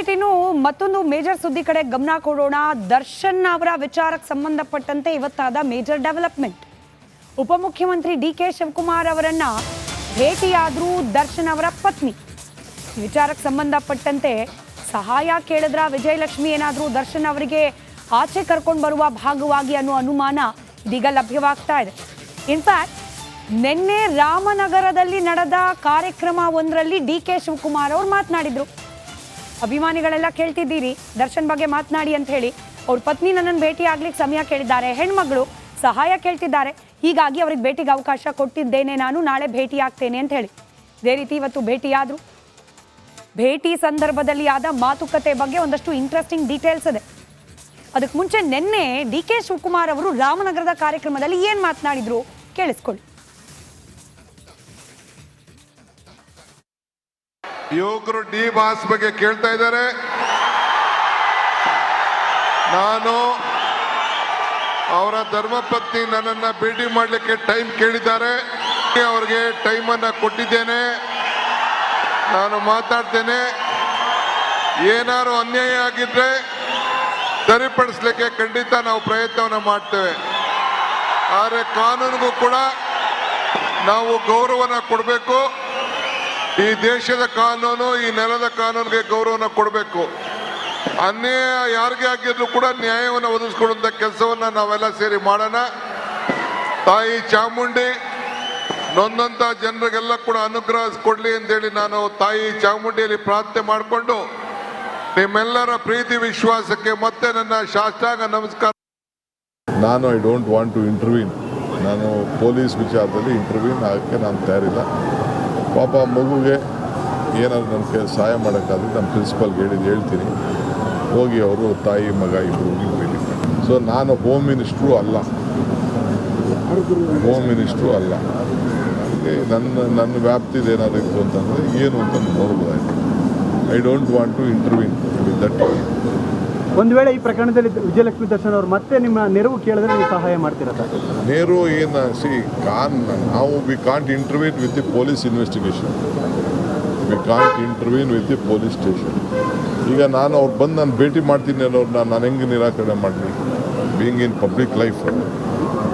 Right ಇನ್ನು ಮತ್ತೊಂದು major ಸುದ್ದಿ ಕಡೆ ಗಮನ ಕೊಡೋಣ. ದರ್ಶನ್ ಅವರ ವಿಚಾರಕ್ಕೆ ಸಂಬಂಧಪಟ್ಟಂತೆ ಇವತ್ತಾದ ಮೇಜರ್ ಡೆವಲಪ್ಮೆಂಟ್. ಉಪಮುಖ್ಯಮಂತ್ರಿ ಡಿ ಕೆ ಶಿವಕುಮಾರ್ ಅವರನ್ನ ಭೇಟಿಯಾದ್ರೂ ದರ್ಶನ್ ಅವರ ಪತ್ನಿ. ವಿಚಾರಕ್ಕೆ ಸಂಬಂಧಪಟ್ಟಂತೆ ಸಹಾಯ ಕೇಳಿದ್ರ ವಿಜಯಲಕ್ಷ್ಮಿ? ಏನಾದರೂ ದರ್ಶನ್ ಅವರಿಗೆ ಆಚೆ ಕರ್ಕೊಂಡು ಬರುವ ಭಾಗವಾಗಿ ಅನ್ನೋ ಅನುಮಾನ ಇದೀಗ ಲಭ್ಯವಾಗ್ತಾ ಇದೆ. ಇನ್ಫ್ಯಾಕ್ಟ್ ನಿನ್ನೆ ರಾಮನಗರದಲ್ಲಿ ನಡೆದ ಕಾರ್ಯಕ್ರಮ ಒಂದರಲ್ಲಿ ಡಿ ಕೆ ಶಿವಕುಮಾರ್ ಅವರು ಮಾತನಾಡಿದ್ರು. ಅಭಿಮಾನಿಗಳೆಲ್ಲ ಕೇಳ್ತಿದ್ದೀರಿ. ದರ್ಶನ್ ಬಗ್ಗೆ ಮಾತನಾಡಿ ಅಂತ ಹೇಳಿ. ಅವ್ರ ಪತ್ನಿ ನನ್ನನ್ನು ಭೇಟಿ ಆಗ್ಲಿಕ್ಕೆ ಸಮಯ ಕೇಳಿದ್ದಾರೆ. ಹೆಣ್ಮಗಳು ಸಹಾಯ ಕೇಳ್ತಿದ್ದಾರೆ. ಹೀಗಾಗಿ ಅವ್ರಿಗೆ ಭೇಟಿಗೆ ಅವಕಾಶ ಕೊಟ್ಟಿದ್ದೇನೆ. ನಾನು ನಾಳೆ ಭೇಟಿ ಆಗ್ತೇನೆ ಅಂತ ಹೇಳಿ. ಇದೇ ರೀತಿ ಇವತ್ತು ಭೇಟಿಯಾದ್ರು. ಭೇಟಿ ಸಂದರ್ಭದಲ್ಲಿ ಆದ ಮಾತುಕತೆ ಬಗ್ಗೆ ಒಂದಷ್ಟು ಇಂಟ್ರೆಸ್ಟಿಂಗ್ ಡೀಟೇಲ್ಸ್ ಇದೆ. ಅದಕ್ಕೆ ಮುಂಚೆ ನಿನ್ನೆ ಡಿ ಕೆ ಶಿವಕುಮಾರ್ ಅವರು ರಾಮನಗರದ ಕಾರ್ಯಕ್ರಮದಲ್ಲಿ ಏನು ಮಾತನಾಡಿದ್ರು ಕೇಳಿಸ್ಕೊಳ್ಳಿ. ಯುವಕರು ಡಿ ಬಾಸ್ ಬಗ್ಗೆ ಕೇಳ್ತಾ ಇದ್ದಾರೆ. ನಾನು ಅವರ ಧರ್ಮಪತ್ನಿ ನನ್ನನ್ನ ಭೇಟಿ ಮಾಡಲಿಕ್ಕೆ ಟೈಮ್ ಕೇಳಿದ್ದಾರೆ. ಅವರಿಗೆ ಟೈಮನ್ನ ಕೊಟ್ಟಿದ್ದೇನೆ. ನಾನು ಮಾತಾಡ್ತೇನೆ. ಏನಾರು ಅನ್ಯಾಯ ಆಗಿದ್ರೆ ಸರಿಪಡಿಸ್ಲಿಕ್ಕೆ ಖಂಡಿತ ನಾವು ಪ್ರಯತ್ನವನ್ನು ಮಾಡ್ತೇವೆ. ಆದರೆ ಕಾನೂನಿಗೂ ಕೂಡ ನಾವು ಗೌರವನ ಕೊಡಬೇಕು. ಈ ದೇಶದ ಕಾನೂನು, ಈ ನೆಲದ ಕಾನೂನಿಗೆ ಗೌರವನ ಕೊಡಬೇಕು. ಅನ್ಯಾಯ ಯಾರಿಗೆ ಆಗಿದ್ರು ಕೂಡ ನ್ಯಾಯವನ್ನು ಒದಗಿಸ್ಕೊಡುವಂಥ ಕೆಲಸವನ್ನ ನಾವೆಲ್ಲ ಸೇರಿ ಮಾಡೋಣ. ತಾಯಿ ಚಾಮುಂಡಿ, ನೊಂದಂತ ಜನರಿಗೆಲ್ಲ ಕೂಡ ಅನುಗ್ರಹ ಕೊಡಲಿ ಅಂತೇಳಿ ನಾನು ತಾಯಿ ಚಾಮುಂಡಿಯಲ್ಲಿ ಪ್ರಾರ್ಥನೆ ಮಾಡಿಕೊಂಡು ನಿಮ್ಮೆಲ್ಲರ ಪ್ರೀತಿ, ವಿಶ್ವಾಸಕ್ಕೆ ಮತ್ತೆ ನನ್ನ ಶಾಸ್ತ್ರಾಂಗ ನಮಸ್ಕಾರ. ನಾನು I don't want to intervene ನಾನು ಪೊಲೀಸ್ ವಿಚಾರದಲ್ಲಿ ಇಂಟರ್ವ್ಯೂನ್ ಆಗಕ್ಕೆ ನಾನು ತಯಾರಿಲ್ಲ. ಪಾಪ ಮಗುಗೆ ಏನಾದರೂ ನನ್ನ ಕೈ ಸಹಾಯ ಮಾಡೋಕ್ಕಾದ್ರೆ ನಮ್ಮ ಪ್ರಿನ್ಸಿಪಾಲ್ಗೆ ಹೇಳಿದ್ದು ಹೇಳ್ತೀನಿ. ಹೋಗಿ ಅವರು ತಾಯಿ, ಮಗ ಇಬ್ಬರು ಹೋಗಿ ಸೊ ನಾನು ಹೋಮ್ ಮಿನಿಸ್ಟ್ರು ಅಲ್ಲ. ಹೋಮ್ ಮಿನಿಸ್ಟ್ರು ಅಲ್ಲ. ನನಗೆ ನನ್ನ ನನ್ನ ವ್ಯಾಪ್ತಿದು ಏನಾದರೂ ಇತ್ತು ಅಂತಂದರೆ ಏನು ಅಂತ ನೋಡ್ಬೋದಾಯಿತು. I don't want to intervene with that ಒಂದು ವೇಳೆ ಈ ಪ್ರಕರಣದಲ್ಲಿ ವಿಜಯಲಕ್ಷ್ಮಿ ದರ್ಶನ್ ಅವರು ಮತ್ತೆ ನಿಮ್ಮ ನೆರವು ಕೇಳಿದ್ರೆ ನೀವು ಸಹಾಯ ಮಾಡ್ತೀರಾ ಸರ್? ನೆರವು ಏನು ಸಿ ಕಾನ್ ನಾವು we can't intervene with the police investigation we can't intervene with the police station ಈಗ ನಾನು ಅವ್ರು ಬಂದು ನಾನು ಭೇಟಿ ಮಾಡ್ತೀನಿ ಅನ್ನೋರು ನಾನು ಹೆಂಗೆ ನಿರಾಕರಣೆ ಮಾಡಲಿ? ಬೀಯಿಂಗ್ ಇನ್ ಪಬ್ಲಿಕ್ ಲೈಫ್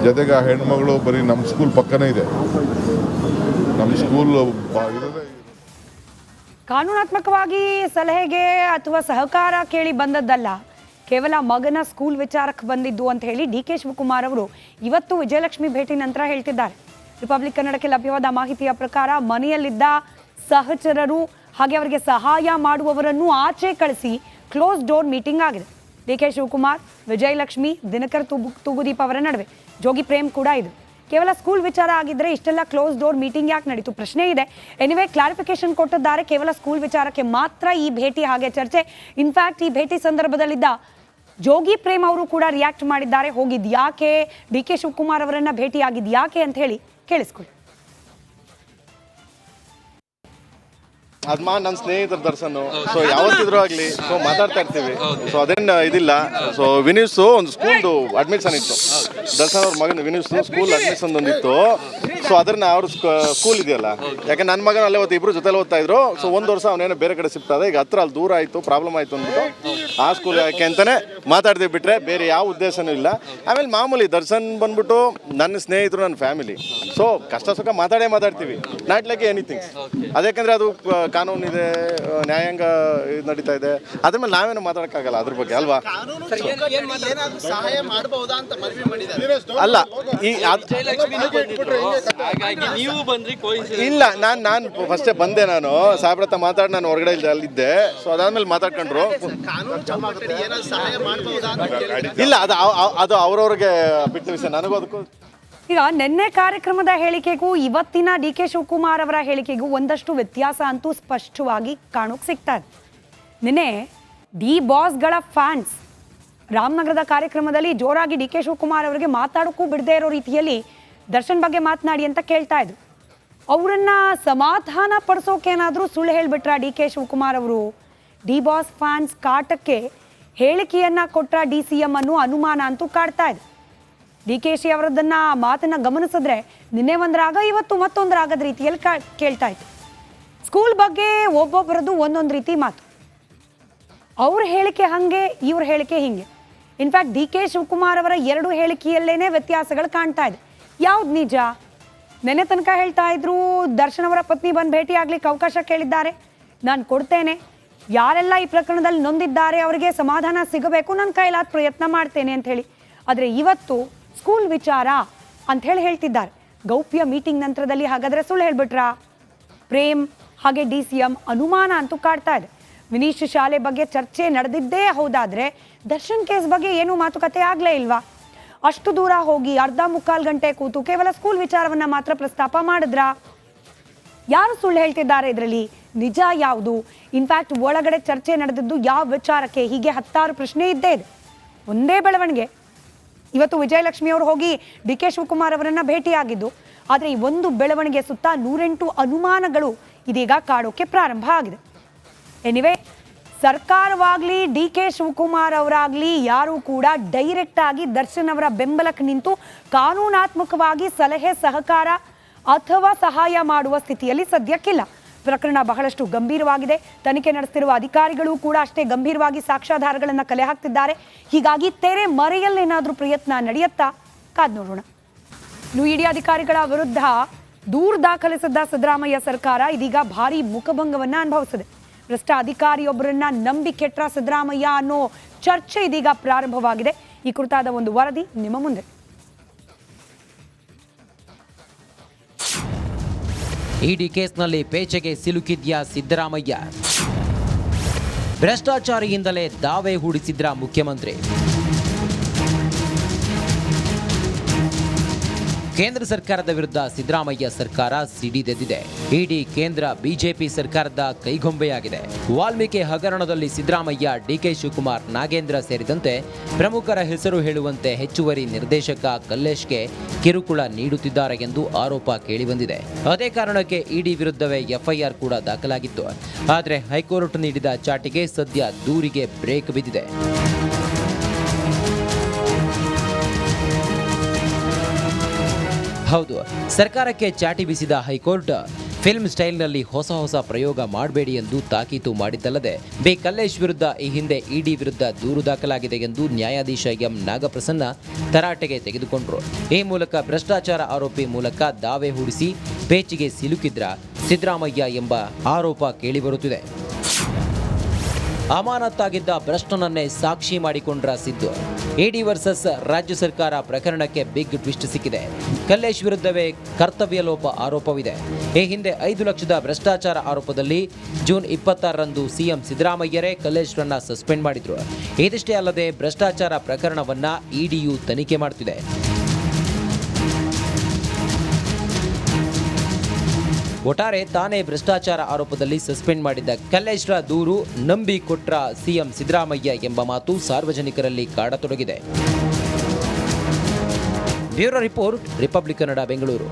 ಜೊತೆಗೆ ಆ ಹೆಣ್ಮಗಳು ಬರೀ ನಮ್ಮ ಸ್ಕೂಲ್ ಪಕ್ಕನೇ ಇದೆ. ನಮ್ಮ ಸ್ಕೂಲ್ ಇರೋದೇ ಕಾನೂನಾತ್ಮಕವಾಗಿ ಸಲಹೆಗೆ ಅಥವಾ ಸಹಕಾರ ಕೇಳಿ ಬಂದದ್ದಲ್ಲ. ಕೇವಲ ಮಗನ ಸ್ಕೂಲ್ ವಿಚಾರಕ್ಕೆ ಬಂದಿದ್ದು ಅಂತ ಹೇಳಿ ಡಿ ಕೆ ಶಿವಕುಮಾರ್ ಅವರು ಇವತ್ತು ವಿಜಯಲಕ್ಷ್ಮಿ ಭೇಟಿ ನಂತರ ಹೇಳ್ತಿದ್ದಾರೆ. ರಿಪಬ್ಲಿಕ್ ಕನ್ನಡಕ್ಕೆ ಲಭ್ಯವಾದ ಮಾಹಿತಿಯ ಪ್ರಕಾರ ಮನೆಯಲ್ಲಿದ್ದ ಸಹಚರರು ಹಾಗೆ ಅವರಿಗೆ ಸಹಾಯ ಮಾಡುವವರನ್ನು ಆಚೆ ಕಳಿಸಿ ಕ್ಲೋಸ್ ಡೋರ್ ಮೀಟಿಂಗ್ ಆಗಿದೆ. ಡಿ ಕೆ ಶಿವಕುಮಾರ್, ವಿಜಯಲಕ್ಷ್ಮಿ, ದಿನಕರ್ ತೂಗು ತೂಗುದೀಪ್ ಅವರ ನಡುವೆ ಜೋಗಿ ಪ್ರೇಮ್ ಕೂಡ ಇದು. ಕೇವಲ ಸ್ಕೂಲ್ ವಿಚಾರ ಆಗಿದ್ರೆ ಇಷ್ಟೆಲ್ಲ ಕ್ಲೋಸ್ ಡೋರ್ ಮೀಟಿಂಗ್ ಯಾಕೆ ನಡೀತು? ಪ್ರಶ್ನೆ ಇದೆ. ಎನಿವೆ ಕ್ಲಾರಿಫಿಕೇಶನ್ ಕೊಟ್ಟಿದ್ದಾರೆ. ಕೇವಲ ಸ್ಕೂಲ್ ವಿಚಾರಕ್ಕೆ ಮಾತ್ರ ಈ ಭೇಟಿ ಹಾಗೆ ಚರ್ಚೆ. ಇನ್ಫ್ಯಾಕ್ಟ್ ಈ ಭೇಟಿ ಸಂದರ್ಭದಲ್ಲಿದ್ದ ಜೋಗಿ ಪ್ರೇಮ್ ಅವರು ಕೂಡ ರಿಯಾಕ್ಟ್ ಮಾಡಿದ್ದಾರೆ. ಹೋಗಿದ್ ಯಾಕೆ? ಡಿ ಕೆ ಶಿವಕುಮಾರ್ ಅವರನ್ನ ಭೇಟಿಯಾಗಿದ್ ಯಾಕೆ ಅಂತ ಹೇಳಿ ಕೇಳಿಸ್ಕೊಳ್ಳಿ. ಅದ್ಮಾ ನನ್ನ ಸ್ನೇಹಿತರ ದರ್ಶನ್. ಸೊ ಯಾವತ್ತಿದ್ರು ಆಗ್ಲಿ ಸೊ ಮಾತಾಡ್ತಾ ಇರ್ತೀವಿ. ಸೊ ಅದೇನ್ ಇದಿಲ್ಲ. ಸೊ ವಿನೀಸ್ ಒಂದು ಸ್ಕೂಲ್ದು ಅಡ್ಮಿಷನ್ ಇತ್ತು. ದರ್ಶನ್ ಅವ್ರ ಮಗನ ವಿನಿಸ್ ಸ್ಕೂಲ್ ಅಡ್ಮಿಷನ್ ಒಂದಿತ್ತು ಸೊ ಅದನ್ನ ಅವ್ರ ಸ್ಕೂಲ್ ಇದೆಯಲ್ಲ? ಯಾಕೆ ನನ್ನ ಮಗನ ಅಲ್ಲೇ ಓದ್ತಾ ಇಬ್ರು ಜೊತೆಲಿ ಓದ್ತಾ ಇದ್ರು. ಸೊ ಒಂದು ವರ್ಷ ಅವನೇನೋ ಬೇರೆ ಕಡೆ ಸಿಗ್ತದೆ ಈಗ ಹತ್ರ ಅಲ್ಲಿ ದೂರ ಆಯ್ತು ಪ್ರಾಬ್ಲಮ್ ಆಯ್ತು ಅಂದ್ಬಿಟ್ಟು ಆ ಸ್ಕೂಲ್ ಯಾಕೆ ಅಂತಾನೆ ಮಾತಾಡ್ತೀವಿ ಬಿಟ್ರೆ ಬೇರೆ ಯಾವ ಉದ್ದೇಶನೂ ಇಲ್ಲ. ಆಮೇಲೆ ಮಾಮೂಲಿ ದರ್ಶನ್ ಬಂದ್ಬಿಟ್ಟು ನನ್ನ ಸ್ನೇಹಿತರು ನನ್ನ ಫ್ಯಾಮಿಲಿ ಸೊ ಕಷ್ಟ ಸುಖ ಮಾತಾಡೇ ಮಾತಾಡ್ತೀವಿ. ನಾಟ್ ಲೈಕ್ ಎನಿಥಿಂಗ್ ಅದಕ್ಕೆ ಅದು ಕಾನೂನಿದೆ ಕಾನೂನು ಇದೆ ನ್ಯಾಯಾಂಗ ಇದು ನಡೀತಾ ಇದೆ. ಅದ್ರ ಮೇಲೆ ನಾವೇನು ಮಾತಾಡಕ್ಕಾಗಲ್ಲ ಅದ್ರ ಬಗ್ಗೆ ಅಲ್ವಾ? ಸಹಾಯ ಮಾಡಬಹುದಾ ಅಂತ ಮನವಿ ಮಾಡಿದ್ದಾರೆ. ಅಲ್ಲ ಈ ಅದ್- ಹಾಗಾಗಿ ನೀವು ಬಂದ್ರಿ ಇಲ್ಲ ನಾನು ನಾನು ಫಸ್ಟೇ ಬಂದೆ ನಾನು. ಸಾಹೇಬ್ರ ಹತ್ರ ಮಾತಾಡಿ ನಾನು ಹೊರಗಡೆ ಅಲ್ಲಿದ್ದೆ. ಸೊ ಅದಾದ್ಮೇಲೆ ಮಾತಾಡ್ಕೊಂಡ್ರು. ಕಾನೂನು ಚೌಕಟ್ಟಲ್ಲಿ ಸಹಾಯ ಮಾಡಬಹುದಾ ಅಂತ ಇಲ್ಲ ಅದು ಅದು ಅವ್ರವ್ರಿಗೆ ಬಿಟ್ಟ ವಿಷಯ ನನಗೂ ಅದಕ್ಕೂ ಈಗ ನಿನ್ನೆ ಕಾರ್ಯಕ್ರಮದ ಹೇಳಿಕೆಗೂ ಇವತ್ತಿನ ಡಿ ಕೆ ಶಿವಕುಮಾರ್ ಅವರ ಹೇಳಿಕೆಗೂ ಒಂದಷ್ಟು ವ್ಯತ್ಯಾಸ ಅಂತೂ ಸ್ಪಷ್ಟವಾಗಿ ಕಾಣೋಕ್ ಸಿಗ್ತಾ ಇದೆ. ನಿನ್ನೆ ಡಿ ಬಾಸ್ಗಳ ಫ್ಯಾನ್ಸ್ ರಾಮನಗರದ ಕಾರ್ಯಕ್ರಮದಲ್ಲಿ ಜೋರಾಗಿ ಡಿ ಕೆ ಶಿವಕುಮಾರ್ ಅವರಿಗೆ ಮಾತಾಡೋಕ್ಕೂ ಬಿಡದೇ ಇರೋ ರೀತಿಯಲ್ಲಿ ದರ್ಶನ್ ಬಗ್ಗೆ ಮಾತನಾಡಿ ಅಂತ ಕೇಳ್ತಾ ಇದ್ರು. ಅವರನ್ನ ಸಮಾಧಾನ ಪಡಿಸೋಕೇನಾದರೂ ಸುಳ್ಳು ಹೇಳಿಬಿಟ್ರ ಡಿ ಕೆ ಶಿವಕುಮಾರ್ ಅವರು? ಡಿ ಬಾಸ್ ಫ್ಯಾನ್ಸ್ ಕಾಟಕ್ಕೆ ಹೇಳಿಕೆಯನ್ನ ಕೊಟ್ರ ಡಿ ಸಿ ಎಂ ಅನ್ನು ಅನುಮಾನ ಅಂತೂ ಕಾಡ್ತಾ ಇದೆ. ಡಿ ಕೆ ಶಿ ಅವರದನ್ನ ಮಾತನ್ನ ಗಮನಿಸಿದ್ರೆ ನಿನ್ನೆ ಒಂದರಾಗ, ಇವತ್ತು ಮತ್ತೊಂದರಾಗದ ರೀತಿಯಲ್ಲಿ ಕಾ- ಕೇಳ್ತಾ ಇತ್ತು ಸ್ಕೂಲ್ ಬಗ್ಗೆ ಒಬ್ಬೊಬ್ಬರದ್ದು ಒಂದೊಂದು ರೀತಿ ಮಾತು. ಅವ್ರ ಹೇಳಿಕೆ ಹಾಗೆ, ಇವ್ರ ಹೇಳಿಕೆ ಹಿಂಗೆ. ಇನ್ಫ್ಯಾಕ್ಟ್ ಡಿ ಕೆ ಶಿವಕುಮಾರ್ ಅವರ ಎರಡು ಹೇಳಿಕೆಯಲ್ಲೇನೆ ವ್ಯತ್ಯಾಸಗಳು ಕಾಣ್ತಾ ಇದೆ. ಯಾವ್ದು ನಿಜ? ನೆನೆ ತನಕ ಹೇಳ್ತಾ ಇದ್ರು, ದರ್ಶನ್ ಅವರ ಪತ್ನಿ ಬಂದು ಭೇಟಿ ಆಗ್ಲಿಕ್ಕೆ ಅವಕಾಶ ಕೇಳಿದ್ದಾರೆ. ನಾನು ಕೊಡ್ತೇನೆ. ಯಾರೆಲ್ಲ ಈ ಪ್ರಕರಣದಲ್ಲಿ ನೊಂದಿದ್ದಾರೆ, ಅವರಿಗೆ ಸಮಾಧಾನ ಸಿಗಬೇಕು ನನ್ನ ಕೈಲಾದ ಪ್ರಯತ್ನ ಮಾಡ್ತೇನೆ ಅಂತ ಹೇಳಿ. ಆದರೆ ಇವತ್ತು ಸ್ಕೂಲ್ ವಿಚಾರ ಅಂತ ಹೇಳಿ ಹೇಳ್ತಿದ್ದಾರೆ. ಗೌಪ್ಯ ಮೀಟಿಂಗ್ ನಂತರದಲ್ಲಿ ಹಾಗಾದ್ರೆ ಸುಳ್ಳು ಹೇಳ್ಬಿಟ್ರಾ? ಪ್ರೇಮ್, ಹಾಗೆ ಡಿ ಸಿ ಎಂ ಅನುಮಾನ ಅಂತೂ ಕಾಡ್ತಾ ಇದೆ. ವಿನೀಶ್ ಶಾಲೆ ಬಗ್ಗೆ ಚರ್ಚೆ ನಡೆದಿದ್ದೇ ಹೌದಾದ್ರೆ ದರ್ಶನ್ ಕೇಸ್ ಬಗ್ಗೆ ಏನೂ ಮಾತುಕತೆ ಆಗಲೇ ಇಲ್ವಾ? ಅಷ್ಟು ದೂರ ಹೋಗಿ ಅರ್ಧ ಮುಕ್ಕಾಲು ಗಂಟೆ ಕೂತು ಕೇವಲ ಸ್ಕೂಲ್ ವಿಚಾರವನ್ನ ಮಾತ್ರ ಪ್ರಸ್ತಾಪ ಮಾಡಿದ್ರಾ? ಯಾರು ಸುಳ್ಳು ಹೇಳ್ತಿದ್ದಾರೆ ಇದರಲ್ಲಿ? ನಿಜ ಯಾವುದು? ಇನ್ಫ್ಯಾಕ್ಟ್ ಒಳಗಡೆ ಚರ್ಚೆ ನಡೆದಿದ್ದು ಯಾವ ವಿಚಾರಕ್ಕೆ? ಹೀಗೆ ಹತ್ತಾರು ಪ್ರಶ್ನೆ ಇದ್ದೇ ಇದೆ. ಒಂದೇ ಬೆಳವಣಿಗೆ. ಇವತ್ತು ವಿಜಯಲಕ್ಷ್ಮಿ ಅವರು ಹೋಗಿ ಡಿ ಕೆ ಶಿವಕುಮಾರ್ ಅವರನ್ನ ಭೇಟಿಯಾಗಿದ್ದು, ಆದರೆ ಈ ಒಂದು ಬೆಳವಣಿಗೆ ಸುತ್ತ ನೂರೆಂಟು ಅನುಮಾನಗಳು ಇದೀಗ ಕಾಡೋಕೆ ಪ್ರಾರಂಭ ಆಗಿದೆ. ಎನಿವೆ ಸರ್ಕಾರವಾಗಲಿ, ಡಿ ಕೆ ಶಿವಕುಮಾರ್ ಅವರಾಗಲಿ ಯಾರೂ ಕೂಡ ಡೈರೆಕ್ಟ್ ಆಗಿ ದರ್ಶನ್ ಅವರ ಬೆಂಬಲಕ್ಕೆ ನಿಂತು ಕಾನೂನಾತ್ಮಕವಾಗಿ ಸಲಹೆ, ಸಹಕಾರ ಅಥವಾ ಸಹಾಯ ಮಾಡುವ ಸ್ಥಿತಿಯಲ್ಲಿ ಸದ್ಯಕ್ಕಿಲ್ಲ. ಪ್ರಕರಣ ಬಹಳಷ್ಟು ಗಂಭೀರವಾಗಿದೆ. ತನಿಖೆ ನಡೆಸ್ತಿರುವ ಅಧಿಕಾರಿಗಳು ಕೂಡ ಅಷ್ಟೇ ಗಂಭೀರವಾಗಿ ಸಾಕ್ಷ್ಯಾಧಾರಗಳನ್ನು ಕಲೆ ಹಾಕ್ತಿದ್ದಾರೆ. ಹೀಗಾಗಿ ತೆರೆ ಮರೆಯಲ್ಲೇನಾದರೂ ಪ್ರಯತ್ನ ನಡೆಯುತ್ತಾ? ಕಾದ್ ನೋಡೋಣ. ಇನ್ನು ಇಡಿ ಅಧಿಕಾರಿಗಳ ವಿರುದ್ಧ ದೂರು ದಾಖಲಿಸಿದ್ದ ಸಿದ್ದರಾಮಯ್ಯ ಸರ್ಕಾರ ಇದೀಗ ಭಾರಿ ಮುಖಭಂಗವನ್ನು ಅನುಭವಿಸಿದೆ. ಭ್ರಷ್ಟ ಅಧಿಕಾರಿಯೊಬ್ಬರನ್ನ ನಂಬಿ ಕೆಟ್ರ ಸಿದ್ದರಾಮಯ್ಯ ಅನ್ನೋ ಚರ್ಚೆ ಇದೀಗ ಪ್ರಾರಂಭವಾಗಿದೆ. ಈ ಕುರಿತಾದ ಒಂದು ವರದಿ ನಿಮ್ಮ ಮುಂದೆ. ಇಡಿ ಕೇಸ್ನಲ್ಲಿ ಪೇಚೆಗೆ ಸಿಲುಕಿದ್ಯಾ ಸಿದ್ದರಾಮಯ್ಯ? ಭ್ರಷ್ಟಾಚಾರಿಯಿಂದಲೇ ದಾವೆ ಹೂಡಿಸಿದ್ರ ಮುಖ್ಯಮಂತ್ರಿ? ಕೇಂದ್ರ ಸರ್ಕಾರದ ವಿರುದ್ಧ ಸಿದ್ದರಾಮಯ್ಯ ಸರ್ಕಾರ ಸಿಡಿದೆದ್ದಿದೆ. ಇಡೀ ಕೇಂದ್ರ ಬಿಜೆಪಿ ಸರ್ಕಾರದ ಕೈಗೊಂಬೆಯಾಗಿದೆ. ವಾಲ್ಮೀಕಿ ಹಗರಣದಲ್ಲಿ ಸಿದ್ದರಾಮಯ್ಯ ಡಿಕೆ ಶಿವಕುಮಾರ್, ನಾಗೇಂದ್ರ ಸೇರಿದಂತೆ ಪ್ರಮುಖರ ಹೆಸರು ಹೇಳುವಂತೆ ಹೆಚ್ಚುವರಿ ನಿರ್ದೇಶಕ ಕಲ್ಲೇಶ್ಗೆ ಕಿರುಕುಳ ನೀಡುತ್ತಿದ್ದಾರೆ ಎಂದು ಆರೋಪ ಕೇಳಿಬಂದಿದೆ. ಅದೇ ಕಾರಣಕ್ಕೆ ಇಡಿ ವಿರುದ್ಧವೇ ಎಫ್ಐಆರ್ ಕೂಡ ದಾಖಲಾಗಿತ್ತು. ಆದರೆ ಹೈಕೋರ್ಟ್ ನೀಡಿದ ಚಾಟಿಗೆ ಸದ್ಯ ದೂರಿಗೆ ಬ್ರೇಕ್ ಬಿದ್ದಿದೆ. ಹೌದು. ಸರ್ಕಾರಕ್ಕೆ ಚಾಟಿ ಬೀಸಿದ ಹೈಕೋರ್ಟ್ ಫಿಲ್ಮ್ ಸ್ಟೈಲ್ನಲ್ಲಿ ಹೊಸ ಹೊಸ ಪ್ರಯೋಗ ಮಾಡಬೇಡಿ ಎಂದು ತಾಕೀತು ಮಾಡಿದ್ದಲ್ಲದೆ, ಬಿ. ಕಲ್ಲೇಶ್ ವಿರುದ್ಧ ಈ ಹಿಂದೆ ಇಡಿ ವಿರುದ್ಧ ದೂರು ದಾಖಲಾಗಿದೆ ಎಂದು ನ್ಯಾಯಾಧೀಶ ಎಂ. ನಾಗಪ್ರಸನ್ನ ತರಾಟೆಗೆ ತೆಗೆದುಕೊಂಡರು. ಈ ಮೂಲಕ ಭ್ರಷ್ಟಾಚಾರ ಆರೋಪಿ ಮೂಲಕ ದಾವೆ ಹೂಡಿಸಿ, ಪೇಚಿಗೆ ಸಿಲುಕಿದ್ರ ಸಿದ್ದರಾಮಯ್ಯ ಎಂಬ ಆರೋಪ ಕೇಳಿಬರುತ್ತಿದೆ. ಅಮಾನತ್ತಾಗಿದ್ದ ಭ್ರಷ್ಟನನ್ನೇ ಸಾಕ್ಷಿ ಮಾಡಿಕೊಂಡ್ರ ಸಿದ್ದು. ಇಡಿ ವರ್ಸಸ್ ರಾಜ್ಯ ಸರ್ಕಾರ ಪ್ರಕರಣಕ್ಕೆ ಬಿಗ್ ಟ್ವಿಸ್ಟ್ ಸಿಕ್ಕಿದೆ. ಕಲ್ಲೇಶ್ ವಿರುದ್ಧವೇ ಕರ್ತವ್ಯ ಲೋಪ ಆರೋಪವಿದೆ. ಈ ಹಿಂದೆ ಐದು ಲಕ್ಷದ ಭ್ರಷ್ಟಾಚಾರ ಆರೋಪದಲ್ಲಿ ಜೂನ್ ಇಪ್ಪತ್ತಾರರಂದು ಸಿಎಂ ಸಿದ್ದರಾಮಯ್ಯರೇ ಕಲ್ಲೇಶ್ರನ್ನ ಸಸ್ಪೆಂಡ್ ಮಾಡಿದ್ರು. ಇದಿಷ್ಟೇ ಅಲ್ಲದೆ ಭ್ರಷ್ಟಾಚಾರ ಪ್ರಕರಣವನ್ನ ಇಡಿಯು ತನಿಖೆ ಮಾಡ್ತಿದೆ. ಒಟ್ಟಾರೆ ತಾನೇ ಭ್ರಷ್ಟಾಚಾರ ಆರೋಪದಲ್ಲಿ ಸಸ್ಪೆಂಡ್ ಮಾಡಿದ್ದ ಕಲ್ಲೇಶ್ರ ದೂರು ನಂಬಿ ಕೊಟ್ರ ಸಿಎಂ ಸಿದ್ದರಾಮಯ್ಯ ಎಂಬ ಮಾತು ಸಾರ್ವಜನಿಕರಲ್ಲಿ ಕಾಡತೊಡಗಿದೆ. Bureau report, Republic Kannada Bengaluru.